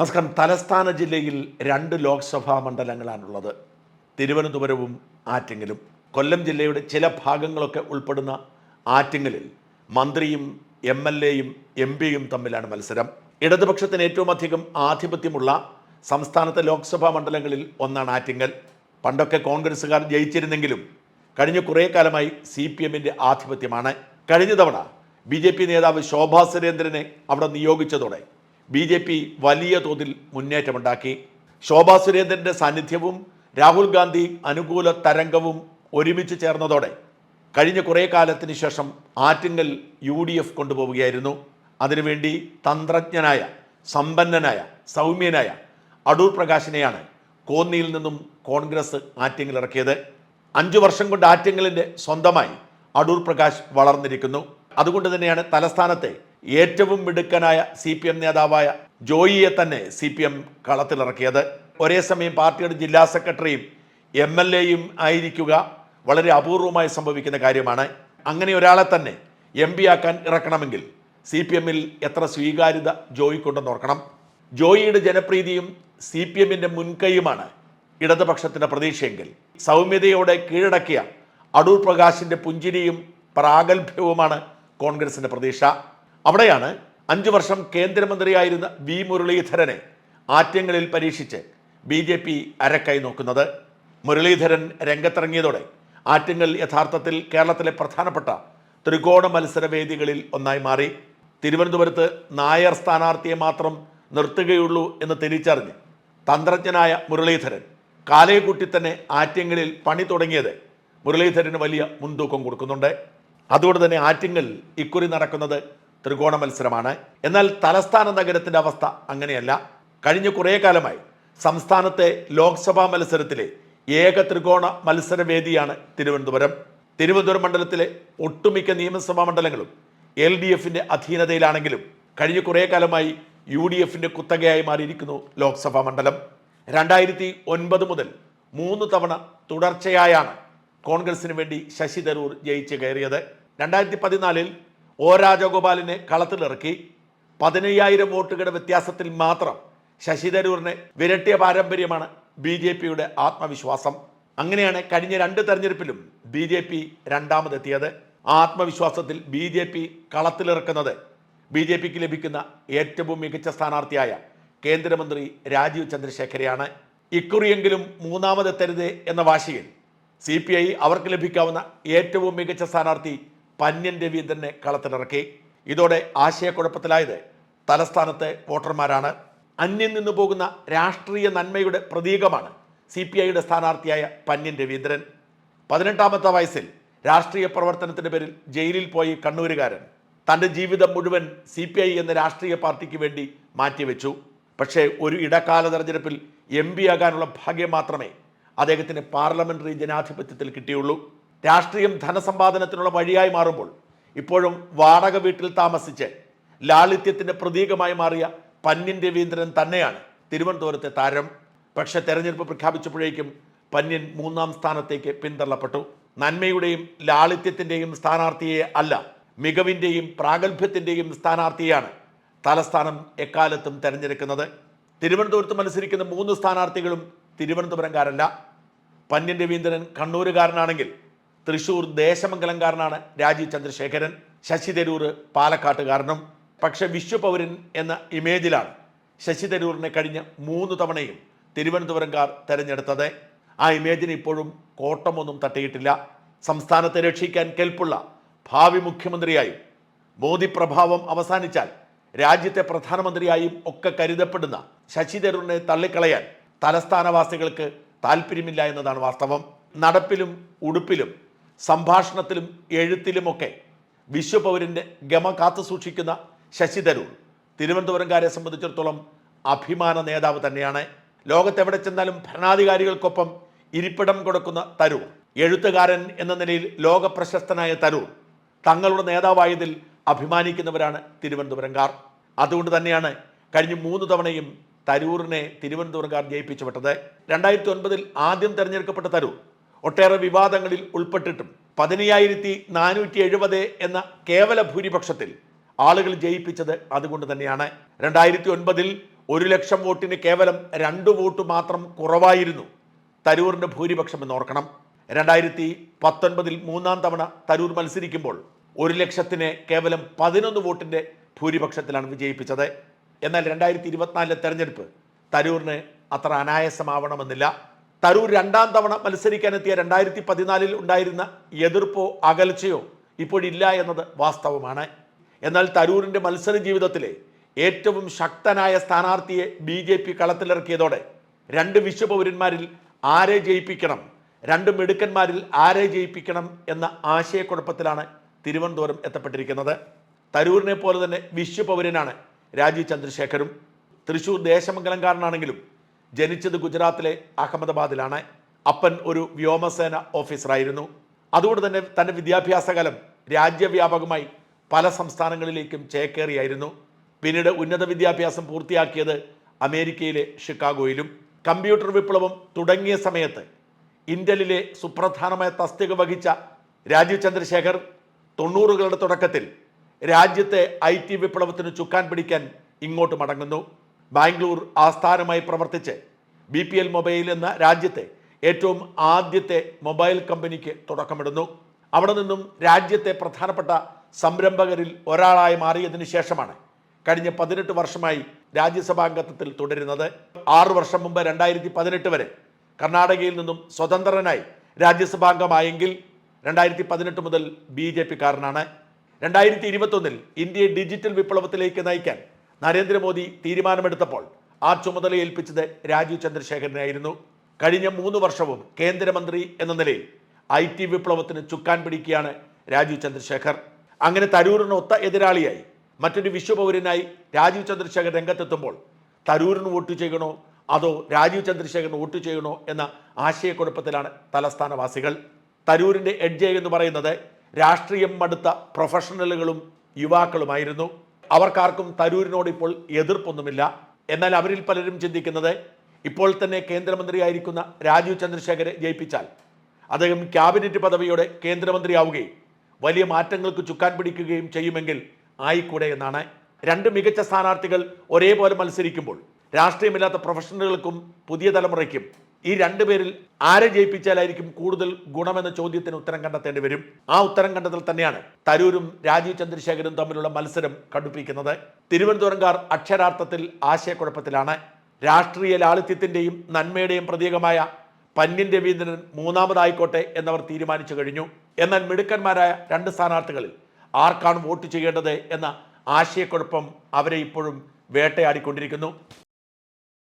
നമസ്കാരം. തലസ്ഥാന ജില്ലയിൽ രണ്ട് ലോക്സഭാ മണ്ഡലങ്ങളാണുള്ളത്. തിരുവനന്തപുരവും ആറ്റിങ്ങലും. കൊല്ലം ജില്ലയുടെ ചില ഭാഗങ്ങളൊക്കെ ഉൾപ്പെടുന്ന ആറ്റിങ്ങലിൽ മന്ത്രിയും എം എൽ എയും എം പിയും തമ്മിലാണ് മത്സരം. ഇടതുപക്ഷത്തിന് ഏറ്റവും അധികം ആധിപത്യമുള്ള സംസ്ഥാനത്തെ ലോക്സഭാ മണ്ഡലങ്ങളിൽ ഒന്നാണ് ആറ്റിങ്ങൽ. പണ്ടൊക്കെ കോൺഗ്രസ്സുകാർ ജയിച്ചിരുന്നെങ്കിലും കഴിഞ്ഞ കുറേ കാലമായി സി പി എമ്മിന്റെ ആധിപത്യമാണ്. കഴിഞ്ഞ തവണ ബി ജെ പി നേതാവ് ശോഭാ സുരേന്ദ്രനെ അവിടെ നിയോഗിച്ചതോടെ ബി ജെ പി വലിയ തോതിൽ മുന്നേറ്റമുണ്ടാക്കി. ശോഭാ സുരേന്ദ്രന്റെ സാന്നിധ്യവും രാഹുൽ ഗാന്ധി അനുകൂല തരംഗവും ഒരുമിച്ച് ചേർന്നതോടെ കഴിഞ്ഞ കുറേ കാലത്തിന് ശേഷം ആറ്റിങ്ങൽ യു ഡി എഫ് കൊണ്ടുപോവുകയായിരുന്നു. അതിനുവേണ്ടി തന്ത്രജ്ഞനായ സമ്പന്നനായ സൗമ്യനായ അടൂർ പ്രകാശിനെയാണ് കോന്നിയിൽ നിന്നും കോൺഗ്രസ് ആറ്റിങ്ങൽ ഇറക്കിയത്. അഞ്ചു വർഷം കൊണ്ട് ആറ്റിങ്ങലിന്റെ സ്വന്തമായി അടൂർ പ്രകാശ് വളർന്നിരിക്കുന്നു. അതുകൊണ്ട് തന്നെയാണ് തലസ്ഥാനത്തെ ഏറ്റവും മിടുക്കനായ സി പി എം നേതാവായ ജോയിയെ തന്നെ സി പി എം കളത്തിലിറക്കിയത്. ഒരേ സമയം പാർട്ടിയുടെ ജില്ലാ സെക്രട്ടറിയും എം എൽ എയും ആയിരിക്കുക വളരെ അപൂർവമായി സംഭവിക്കുന്ന കാര്യമാണ്. അങ്ങനെ ഒരാളെ തന്നെ എം പി ആക്കാൻ ഇറക്കണമെങ്കിൽ സി പി എമ്മിൽ എത്ര സ്വീകാര്യത ജോയിക്കുണ്ടെന്ന് ഓർക്കണം. ജോയിയുടെ ജനപ്രീതിയും സി പി എമ്മിന്റെ മുൻകൈയുമാണ് ഇടതുപക്ഷത്തിന്റെ പ്രതീക്ഷയെങ്കിൽ. സൗമ്യതയോടെ കീഴടക്കിയ അടൂർ പ്രകാശിന്റെ പുഞ്ചിരിയും പ്രാഗൽഭ്യവുമാണ് കോൺഗ്രസിന്റെ പ്രതീക്ഷ. അവിടെയാണ് അഞ്ചു വർഷം കേന്ദ്രമന്ത്രിയായിരുന്ന വി മുരളീധരനെ ആറ്റങ്ങളിൽ പരീക്ഷിച്ച് ബി ജെ പി അരക്കൈ നോക്കുന്നത്. മുരളീധരൻ രംഗത്തിറങ്ങിയതോടെ ആറ്റങ്ങൾ യഥാർത്ഥത്തിൽ കേരളത്തിലെ പ്രധാനപ്പെട്ട ത്രികോണ മത്സരവേദികളിൽ ഒന്നായി മാറി. തിരുവനന്തപുരത്ത് നായർ സ്ഥാനാർത്ഥിയെ മാത്രം നിർത്തുകയുള്ളൂ എന്ന് തിരിച്ചറിഞ്ഞ് തന്ത്രജ്ഞനായ മുരളീധരൻ കാലയെക്കുട്ടി തന്നെ ആറ്റിങ്ങളിൽ പണി തുടങ്ങിയത് മുരളീധരന് വലിയ മുൻതൂക്കം കൊടുക്കുന്നുണ്ട്. അതുകൊണ്ട് തന്നെ ആറ്റിങ്ങൽ ഇക്കുറി നടക്കുന്നത് ത്രികോണ മത്സരമാണ്. എന്നാൽ തലസ്ഥാന നഗരത്തിന്റെ അവസ്ഥ അങ്ങനെയല്ല. കഴിഞ്ഞ കുറേ കാലമായി സംസ്ഥാനത്തെ ലോക്സഭാ മത്സരത്തിലെ ഏക ത്രികോണ മത്സരവേദിയാണ് തിരുവനന്തപുരം. തിരുവനന്തപുരം മണ്ഡലത്തിലെ ഒട്ടുമിക്ക നിയമസഭാ മണ്ഡലങ്ങളും എൽ ഡി എഫിന്റെ അധീനതയിലാണെങ്കിലും കഴിഞ്ഞ കുറേ കാലമായി യു ഡി എഫിന്റെ കുത്തകയായി മാറിയിരിക്കുന്നു ലോക്സഭാ മണ്ഡലം. രണ്ടായിരത്തി ഒൻപത് മുതൽ മൂന്ന് തവണ തുടർച്ചയായാണ് കോൺഗ്രസിന് വേണ്ടി ശശി തരൂർ ജയിച്ച് കയറിയത്. രണ്ടായിരത്തി പതിനാലിൽ ഒ രാജഗോപാലിനെ കളത്തിലിറക്കി പതിനയ്യായിരം വോട്ടുകളുടെ വ്യത്യാസത്തിൽ മാത്രം ശശി തരൂരിനെ വിരട്ടിയ പാരമ്പര്യമാണ് ബി ജെ പിയുടെ ആത്മവിശ്വാസം. അങ്ങനെയാണ് കഴിഞ്ഞ രണ്ട് തെരഞ്ഞെടുപ്പിലും ബി ജെ പി രണ്ടാമതെത്തിയത്. ആത്മവിശ്വാസത്തിൽ ബി ജെ പി കളത്തിലിറക്കുന്നത് ബി ജെ പിക്ക് ലഭിക്കുന്ന ഏറ്റവും മികച്ച സ്ഥാനാർത്ഥിയായ കേന്ദ്രമന്ത്രി രാജീവ് ചന്ദ്രശേഖരെയാണ്. ഇക്കുറിയെങ്കിലും മൂന്നാമതെത്തരുത് എന്ന വാശിയിൽ സി പി ഐ അവർക്ക് ലഭിക്കാവുന്ന ഏറ്റവും മികച്ച സ്ഥാനാർത്ഥി പന്യൻ രവീന്ദ്രനെ കളത്തിലിറക്കി ഇതോടെ ആശയക്കുഴപ്പത്തിലായത് തലസ്ഥാനത്തെ വോട്ടർമാരാണ്. അന്യം നിന്നു പോകുന്ന രാഷ്ട്രീയ നന്മയുടെ പ്രതീകമാണ് സി പി ഐയുടെ സ്ഥാനാർത്ഥിയായ പന്യൻ രവീന്ദ്രൻ. പതിനെട്ടാമത്തെ വയസ്സിൽ രാഷ്ട്രീയ പ്രവർത്തനത്തിന്റെ പേരിൽ ജയിലിൽ പോയി കണ്ണൂരുകാരൻ. തന്റെ ജീവിതം മുഴുവൻ സി പി ഐ എന്ന രാഷ്ട്രീയ പാർട്ടിക്ക് വേണ്ടി മാറ്റിവെച്ചു. പക്ഷേ ഒരു ഇടക്കാല തെരഞ്ഞെടുപ്പിൽ എം പി ആകാനുള്ള ഭാഗ്യം മാത്രമേ അദ്ദേഹത്തിന് പാർലമെന്ററി ജനാധിപത്യത്തിൽ കിട്ടിയുള്ളൂ. രാഷ്ട്രീയം ധനസമ്പാദനത്തിനുള്ള വഴിയായി മാറുമ്പോൾ ഇപ്പോഴും വാടക വീട്ടിൽ താമസിച്ച് ലാളിത്യത്തിന്റെ പ്രതീകമായി മാറിയ പന്യൻ രവീന്ദ്രൻ തന്നെയാണ് തിരുവനന്തപുരത്തെ താരം. പക്ഷേ തെരഞ്ഞെടുപ്പ് പ്രഖ്യാപിച്ചപ്പോഴേക്കും പന്യൻ മൂന്നാം സ്ഥാനത്തേക്ക് പിന്തള്ളപ്പെട്ടു. നന്മയുടെയും ലാളിത്യത്തിന്റെയും സ്ഥാനാർത്ഥിയെ അല്ല മികവിന്റെയും പ്രാഗൽഭ്യത്തിന്റെയും സ്ഥാനാർത്ഥിയാണ് തലസ്ഥാനം എക്കാലത്തും തെരഞ്ഞെടുക്കുന്നത്. തിരുവനന്തപുരത്ത് മത്സരിക്കുന്ന മൂന്ന് സ്ഥാനാർത്ഥികളും തിരുവനന്തപുരംകാരല്ല. പന്യൻ രവീന്ദ്രൻ കണ്ണൂരുകാരനാണെങ്കിൽ തൃശൂർ ദേശമംഗലംകാരനാണ് രാജീവ് ചന്ദ്രശേഖരൻ ശശി തരൂർ പാലക്കാട്ടുകാരനും. പക്ഷെ വിശ്വപൗരൻ എന്ന ഇമേജിലാണ് ശശി തരൂരിനെ കഴിഞ്ഞ മൂന്ന് തവണയും തിരുവനന്തപുരംകാർ തെരഞ്ഞെടുത്തത്. ആ ഇമേജിന് ഇപ്പോഴും കോട്ടമൊന്നും തട്ടിയിട്ടില്ല. സംസ്ഥാനത്തെ രക്ഷിക്കാൻ കെൽപ്പുള്ള ഭാവി മുഖ്യമന്ത്രിയായും മോദി പ്രഭാവം അവസാനിച്ചാൽ രാജ്യത്തെ പ്രധാനമന്ത്രിയായും ഒക്കെ കരുതപ്പെടുന്ന ശശി തരൂരിനെ തള്ളിക്കളയാൻ തലസ്ഥാനവാസികൾക്ക് താല്പര്യമില്ല എന്നതാണ് വാസ്തവം. നടപ്പിലും ഉടുപ്പിലും സംഭാഷണത്തിലും എഴുത്തിലുമൊക്കെ വിശ്വപൗരന്റെ ഗമ കാത്തു സൂക്ഷിക്കുന്ന ശശി തരൂർ തിരുവനന്തപുരംകാരെ സംബന്ധിച്ചിടത്തോളം അഭിമാന നേതാവ് തന്നെയാണ്. ലോകത്തെവിടെ ചെന്നാലും ഭരണാധികാരികൾക്കൊപ്പം ഇരിപ്പിടം കൊടുക്കുന്ന തരൂർ എഴുത്തുകാരൻ എന്ന നിലയിൽ ലോക പ്രശസ്തനായ തരൂർ തങ്ങളുടെ നേതാവായതിൽ അഭിമാനിക്കുന്നവരാണ് തിരുവനന്തപുരംകാർ. അതുകൊണ്ട് തന്നെയാണ് കഴിഞ്ഞ മൂന്ന് തവണയും തരൂറിനെ തിരുവനന്തപുരംകാർ ജയിപ്പിച്ചു വിട്ടത്. രണ്ടായിരത്തി ഒൻപതിൽ ആദ്യം തെരഞ്ഞെടുക്കപ്പെട്ട തരൂർ ഒട്ടേറെ വിവാദങ്ങളിൽ ഉൾപ്പെട്ടിട്ടും പതിനയ്യായിരത്തി നാനൂറ്റി എഴുപത് എന്ന കേവല ഭൂരിപക്ഷത്തിൽ ആളുകൾ ജയിപ്പിച്ചത് അതുകൊണ്ട് തന്നെയാണ്. രണ്ടായിരത്തി ഒൻപതിൽ ഒരു ലക്ഷം വോട്ടിന് കേവലം രണ്ട് വോട്ട് മാത്രം കുറവായിരുന്നു തരൂറിന്റെ ഭൂരിപക്ഷം എന്ന് ഓർക്കണം രണ്ടായിരത്തി പത്തൊൻപതിൽ മൂന്നാം തവണ തരൂർ മത്സരിക്കുമ്പോൾ ഒരു ലക്ഷത്തിന് കേവലം പതിനൊന്ന് വോട്ടിന്റെ ഭൂരിപക്ഷത്തിലാണ് വിജയിപ്പിച്ചത് എന്നാൽ രണ്ടായിരത്തി ഇരുപത്തിനാലിലെ തെരഞ്ഞെടുപ്പ് തരൂറിന് അത്ര അനായാസമാവണമെന്നില്ല. തരൂർ രണ്ടാം തവണ മത്സരിക്കാനെത്തിയ രണ്ടായിരത്തി പതിനാലിൽ ഉണ്ടായിരുന്ന എതിർപ്പോ അകൽച്ചയോ ഇപ്പോഴില്ല എന്നത് വാസ്തവമാണ്. എന്നാൽ തരൂരിന്റെ മത്സര ജീവിതത്തിലെ ഏറ്റവും ശക്തനായ സ്ഥാനാർത്ഥിയെ ബി ജെ പി കളത്തിലിറക്കിയതോടെ രണ്ട് വിശ്വപൗരന്മാരിൽ ആരെ ജയിപ്പിക്കണം രണ്ട് മിടുക്കന്മാരിൽ ആരെ ജയിപ്പിക്കണം എന്ന ആശയക്കുഴപ്പത്തിലാണ് തിരുവനന്തപുരം എത്തപ്പെട്ടിരിക്കുന്നത്. തരൂരിനെ പോലെ തന്നെ വിശ്വപൗരനാണ് രാജീവ് ചന്ദ്രശേഖരും. തൃശൂർ ദേശമംഗലംകാരനാണെങ്കിലും ജനിച്ചത് ഗുജറാത്തിലെ അഹമ്മദാബാദിലാണ്. അപ്പൻ ഒരു വ്യോമസേന ഓഫീസറായിരുന്നു. അതുകൊണ്ട് തന്നെ തന്റെ വിദ്യാഭ്യാസകാലം രാജ്യവ്യാപകമായി പല സംസ്ഥാനങ്ങളിലേക്കും ചേക്കേറിയായിരുന്നു. പിന്നീട് ഉന്നത വിദ്യാഭ്യാസം പൂർത്തിയാക്കിയത് അമേരിക്കയിലെ ഷിക്കാഗോയിലും. കമ്പ്യൂട്ടർ വിപ്ലവം തുടങ്ങിയ സമയത്ത് ഇന്റലിലെ സുപ്രധാനമായ തസ്തിക വഹിച്ച രാജീവ് ചന്ദ്രശേഖർ തൊണ്ണൂറുകളുടെ തുടക്കത്തിൽ രാജ്യത്തെ ഐ ടി വിപ്ലവത്തിന് ചുക്കാൻ പിടിക്കാൻ ഇങ്ങോട്ട് മടങ്ങുന്നു. ബാംഗ്ലൂർ ആസ്ഥാനമായി പ്രവർത്തിച്ച് ബി പി എൽ മൊബൈൽ എന്ന രാജ്യത്തെ ഏറ്റവും ആദ്യത്തെ മൊബൈൽ കമ്പനിക്ക് തുടക്കമിടുന്നു. അവിടെ നിന്നും രാജ്യത്തെ പ്രധാനപ്പെട്ട സംരംഭകരിൽ ഒരാളായി മാറിയതിനു ശേഷമാണ് കഴിഞ്ഞ പതിനെട്ട് വർഷമായി രാജ്യസഭാംഗത്വത്തിൽ തുടരുന്നത്. ആറു വർഷം മുമ്പ് രണ്ടായിരത്തി പതിനെട്ട് വരെ കർണാടകയിൽ നിന്നും സ്വതന്ത്രനായി രാജ്യസഭാംഗമായെങ്കിൽ രണ്ടായിരത്തി പതിനെട്ട് മുതൽ ബി ജെ പിക്കാരനാണ് രണ്ടായിരത്തി ഇരുപത്തൊന്നിൽ ഇന്ത്യയെ ഡിജിറ്റൽ വിപ്ലവത്തിലേക്ക് നയിക്കാൻ നരേന്ദ്രമോദി തീരുമാനമെടുത്തപ്പോൾ ആ ചുമതല ഏൽപ്പിച്ചത് രാജീവ് ചന്ദ്രശേഖരനായിരുന്നു. കഴിഞ്ഞ മൂന്ന് വർഷവും കേന്ദ്രമന്ത്രി എന്ന നിലയിൽ ഐ ടി വിപ്ലവത്തിന് ചുക്കാൻ പിടിക്കുകയാണ് രാജീവ് ചന്ദ്രശേഖർ. അങ്ങനെ തരൂരിന് ഒത്ത എതിരാളിയായി മറ്റൊരു വിശ്വപൗരനായി രാജീവ് ചന്ദ്രശേഖർ രംഗത്തെത്തുമ്പോൾ തരൂരിന് വോട്ട് ചെയ്യണോ അതോ രാജീവ് ചന്ദ്രശേഖരന് വോട്ട് ചെയ്യണോ എന്ന ആശയക്കുഴപ്പത്തിലാണ് തലസ്ഥാനവാസികൾ. തരൂരിന്റെ എഡ്ജ് എന്ന് പറയുന്നത് രാഷ്ട്രീയം മടുത്ത പ്രൊഫഷണലുകളും യുവാക്കളുമായിരുന്നു. അവർക്കാർക്കും തരൂരിനോട് ഇപ്പോൾ എതിർപ്പൊന്നുമില്ല. എന്നാൽ അവരിൽ പലരും ചിന്തിക്കുന്നത് ഇപ്പോൾ തന്നെ കേന്ദ്രമന്ത്രിയായിരിക്കുന്ന രാജീവ് ചന്ദ്രശേഖരെ ജയിപ്പിച്ചാൽ അദ്ദേഹം ക്യാബിനറ്റ് പദവിയോടെ കേന്ദ്രമന്ത്രിയാവുകയും വലിയ മാറ്റങ്ങൾക്ക് ചുക്കാൻ പിടിക്കുകയും ചെയ്യുമെങ്കിൽ ആയിക്കൂടെ എന്നാണ്. രണ്ട് മികച്ച സ്ഥാനാർത്ഥികൾ ഒരേപോലെ മത്സരിക്കുമ്പോൾ രാഷ്ട്രീയമില്ലാത്ത പ്രൊഫഷണലുകൾക്കും പുതിയ തലമുറയ്ക്കും ഈ രണ്ടുപേരിൽ ആരെ ജയിപ്പിച്ചാലായിരിക്കും കൂടുതൽ ഗുണമെന്ന ചോദ്യത്തിന് ഉത്തരം കണ്ടെത്തേണ്ടി വരും? ആ ഉത്തരം കണ്ടെത്തൽ തന്നെയാണ് തരൂരും രാജീവ് ചന്ദ്രശേഖരും തമ്മിലുള്ള മത്സരം കടുപ്പിക്കുന്നത്. തിരുവനന്തപുരംകാർ അക്ഷരാർത്ഥത്തിൽ ആശയക്കുഴപ്പത്തിലാണ്. രാഷ്ട്രീയ ലാളിത്യത്തിന്റെയും നന്മയുടെയും പ്രതീകമായ പന്യൻ രവീന്ദ്രൻ മൂന്നാമതായിക്കോട്ടെ എന്നവർ തീരുമാനിച്ചു കഴിഞ്ഞു. എന്നാൽ മിടുക്കന്മാരായ രണ്ട് സ്ഥാനാർത്ഥികളിൽ ആർക്കാണ് വോട്ട് ചെയ്യേണ്ടത് എന്ന ആശയക്കുഴപ്പം അവരെ ഇപ്പോഴും വേട്ടയാടിക്കൊണ്ടിരിക്കുന്നു.